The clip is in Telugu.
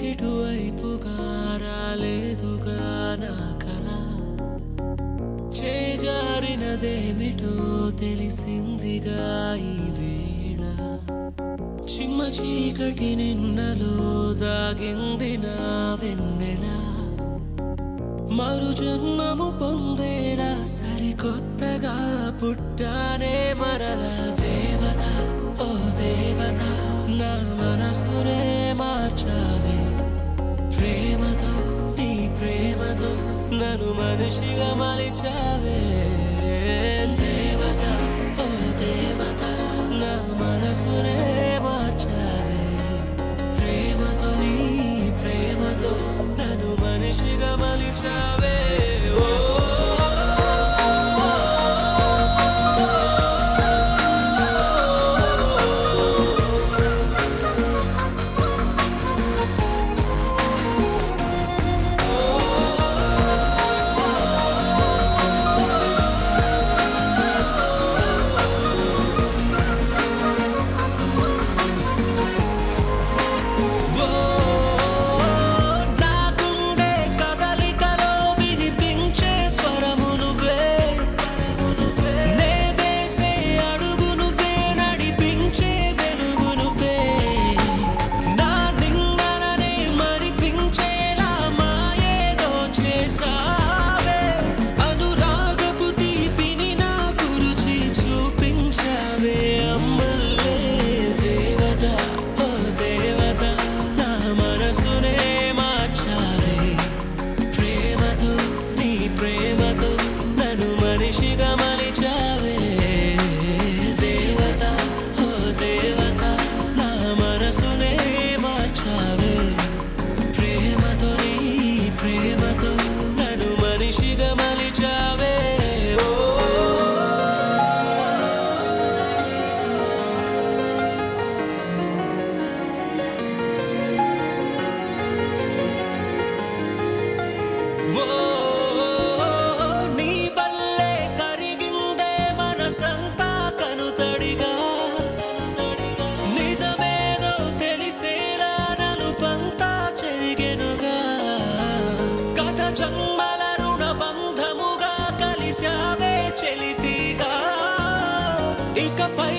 కిటువైపుగా రాలేదుగా నా కల. చేజారినదేమిటో తెలిసిందిగా ఈ వేళ. చిమ్మ చీకటి నిన్నలో దాగింది నా వెన్నెల. మరు జన్మము పొందేనా సరికొత్తగా పుట్టానే మరలదే నన్ను మనిషిగా మలిచావే. దేవత ఓ దేవత నా మనసునే మార్చావే. ప్రేమతో నీ ప్రేమతో నన్ను మనిషిగా మలిచావే. soleil జన్మల రుణబంధముగా కలిశావే చెలితిగా. ఇకపై